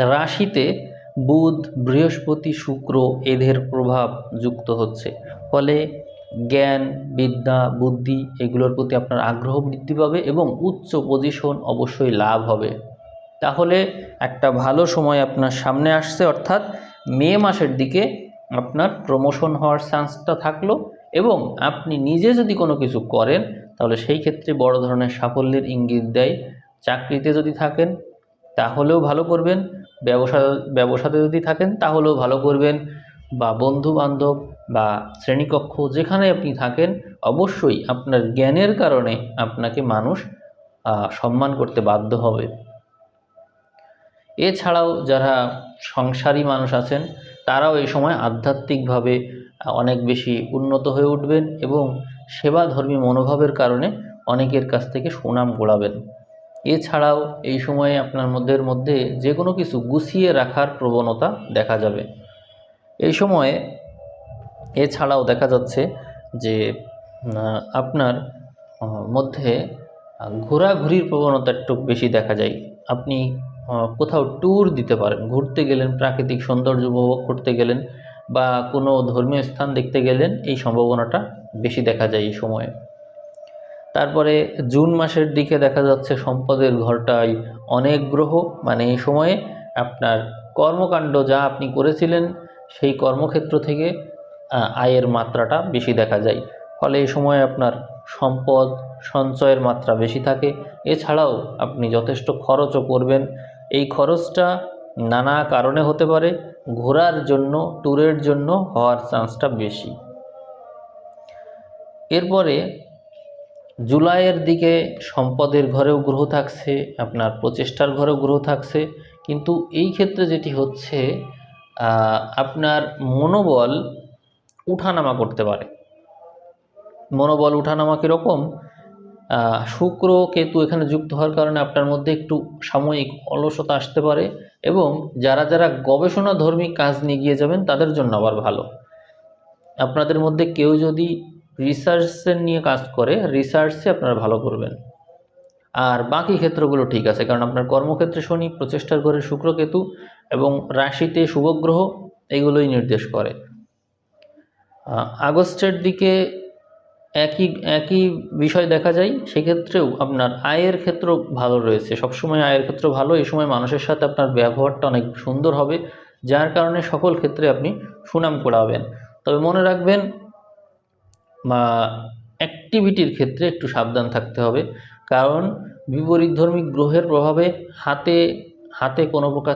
রাশিতে বুধ, বৃহস্পতি, শুক্র এদের প্রভাব যুক্ত হচ্ছে। ফলে জ্ঞান, বিদ্যা, বুদ্ধি এগুলোর প্রতি আপনার আগ্রহ বৃদ্ধি পাবে এবং উচ্চ পজিশন অবশ্যই লাভ হবে। তাহলে একটা ভালো সময় আপনার সামনে আসছে, অর্থাৎ মে মাসের দিকে আপনার প্রমোশন হওয়ার চান্সটা থাকল এবং আপনি নিজে যদি কোনো কিছু করেন, তাহলে সেই ক্ষেত্রে বড় ধরনের সাফল্যের ইঙ্গিত দেয়। চাকরিতে যদি থাকেন তাহলেও ভালো করবেন। ব্যবসা, ব্যবসাতে যদি থাকেন, তাহলেও ভালো করবেন। বা বন্ধু বান্ধব বা শ্রেণীকক্ষ যেখানে আপনি থাকেন, অবশ্যই আপনার জ্ঞানের কারণে আপনাকে মানুষ সম্মান করতে বাধ্য হবে। এছাড়াও যারা সংসারী মানুষ আছেন, তারাও এই সময় আধ্যাত্মিকভাবে অনেক বেশি উন্নত হয়ে উঠবেন এবং সেবাধর্মী মনোভাবের কারণে অনেকের কাছ থেকে সুনাম গোড়াবেন। এছাড়াও এই সময়ে আপনার মধ্যের মধ্যে যে কোনো কিছু গুছিয়ে রাখার প্রবণতা দেখা যাবে। এই সময়ে এছাড়াও দেখা যাচ্ছে যে আপনার মধ্যে ঘোরাঘুরির প্রবণতা একটু বেশি দেখা যায়। আপনি কোথাও ট্যুর দিতে পারেন, ঘুরতে গেলেন, প্রাকৃতিক সৌন্দর্য উপভোগ করতে গেলেন বা কোনো ধর্মীয় স্থান দেখতে গেলেন, এই সম্ভাবনাটা বেশি দেখা যায় এই সময়ে। তারপরে জুন মাসের দিকে দেখা যাচ্ছে সম্পদের ঘরটায় অনেক গ্রহ মানে এই সময়ে আপনার কর্মকাণ্ড যা আপনি করেছিলেন, সেই কর্মক্ষেত্র থেকে আয়ের মাত্রাটা বেশি দেখা যায়। ফলে এই সময় আপনার সম্পদ, সঞ্চয়ের মাত্রা বেশি থাকে। এছাড়াও আপনি যথেষ্ট খরচও করবেন। এই খরচটা নানা কারণে হতে পারে, ঘোরার জন্য, ট্যুরের জন্য হওয়ার চান্সটা বেশি। এরপরে জুলাইয়ের দিকে সম্পদের ঘরেও গ্রহ থাকছে, আপনার প্রচেষ্টার ঘরেও গ্রহ থাকছে। কিন্তু এই ক্ষেত্রে যেটি হচ্ছে আপনার মনোবল উঠানামা করতে পারে। মনোবল উঠানামা কীরকম? শুক্র, কেতু এখানে যুক্ত হওয়ার কারণে আপনার মধ্যে একটু সাময়িক অলসতা আসতে পারে এবং যারা যারা গবেষণা ধর্মী কাজ নিয়ে গিয়ে যাবেন, তাদের জন্য আবার ভালো। আপনাদের মধ্যে কেউ যদি রিসার্চের নিয়ে কাজ করে রিসার্চে আপনারা ভালো করবেন। আর বাকি ক্ষেত্রগুলো ঠিক আছে, কারণ আপনার কর্মক্ষেত্রে শনি, প্রচেষ্টার ঘরে শুক্র কেতু এবং রাশিতে শুভগ্রহ এগুলোই নির্দেশ করে। আগস্টের দিকে একই একই বিষয় দেখা যায়, সেক্ষেত্রেও আপনার আয়ের ক্ষেত্র ভালো রয়েছে। সবসময় আয়ের ক্ষেত্র ভালো, এই সময় মানুষের সাথে আপনার ব্যবহারটা অনেক সুন্দর হবে, যার কারণে সকল ক্ষেত্রে আপনি সুনাম কুড়াবেন। তবে মনে রাখবেন অ্যাক্টিভিটির ক্ষেত্রে একটু সাবধান থাকতে হবে। কারণ বিপরীতধর্মী গ্রহের প্রভাবে হাতে হাতে কোনো প্রকার